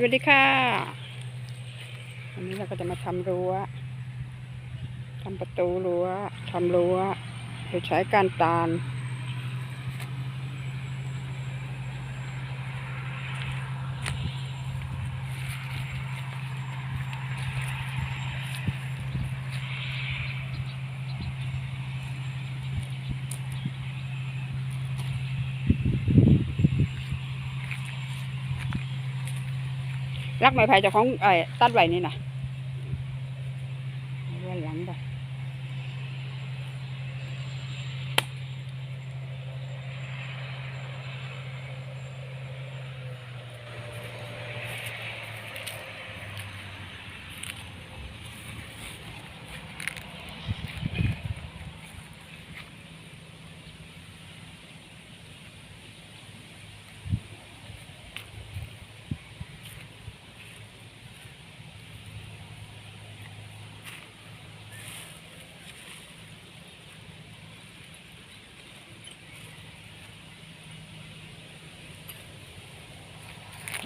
สวัสดีค่ะ วันนี้เราก็จะมาทำรั้วทำประตูรั้วทำรั้วโดยใช้การตาล รักไม้ไผ่เจ้าของไอ้ตัดไว้นี่นะเอาไว้หลังไป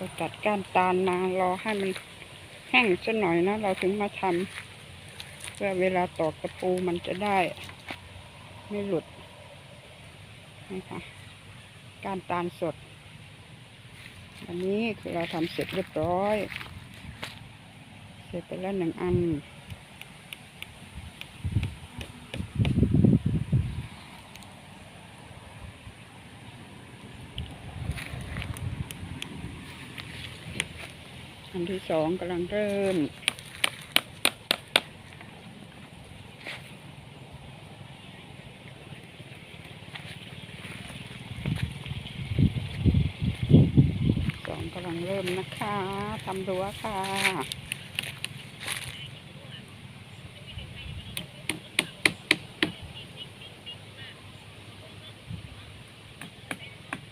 เราตัดก้านตาลมารอให้มันแห้งสักหน่อยนะ เราถึงมาทำเพื่อเวลาตอกตะปูมันจะได้ ไม่หลุดนี่ค่ะก้านตาลสด อันนี้คือเราทำเสร็จเรียบร้อย เสร็จไปแล้วหนึ่งอัน อันที่สองกำลังเริ่ม สองกำลังเริ่มนะคะทำรั้วค่ะ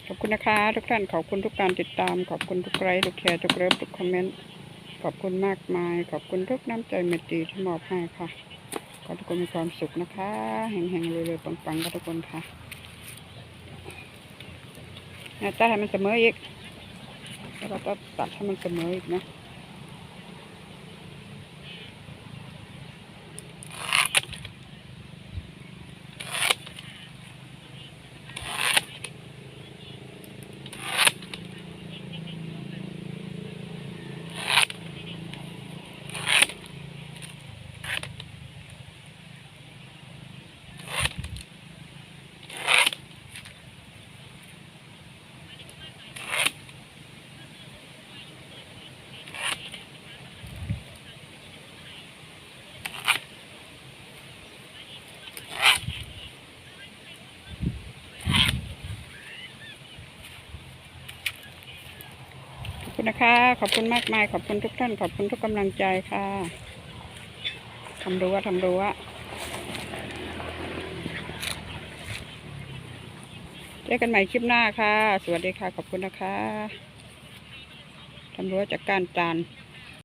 ขอบ คุณนะคะ ทุกท่านขอบคุณทุกการติดตาม ขอบคุณทุกไลค์ทุกแชร์ทุกเลิฟทุกคอมเมนต์ขอบคุณมากมาย ขอบคุณทุกน้ำใจเมตตีที่มอบให้ค่ะขอทุกคนมีความสุขนะคะแห่งๆเลยๆปังๆกันทุกคนค่ะนี่ยตัดให้มันเสมออีกแล้วก็ตัดให้มันเสมออีกนะ คุณนะคะ ขอบคุณมากมาย ขอบคุณทุกท่าน ขอบคุณทุกกำลังใจค่ะทำรั้วทำรั้วเจอกันใหม่คลิปหน้าค่ะ สวัสดีค่ะ ขอบคุณนะคะทำรั้วจากการจาน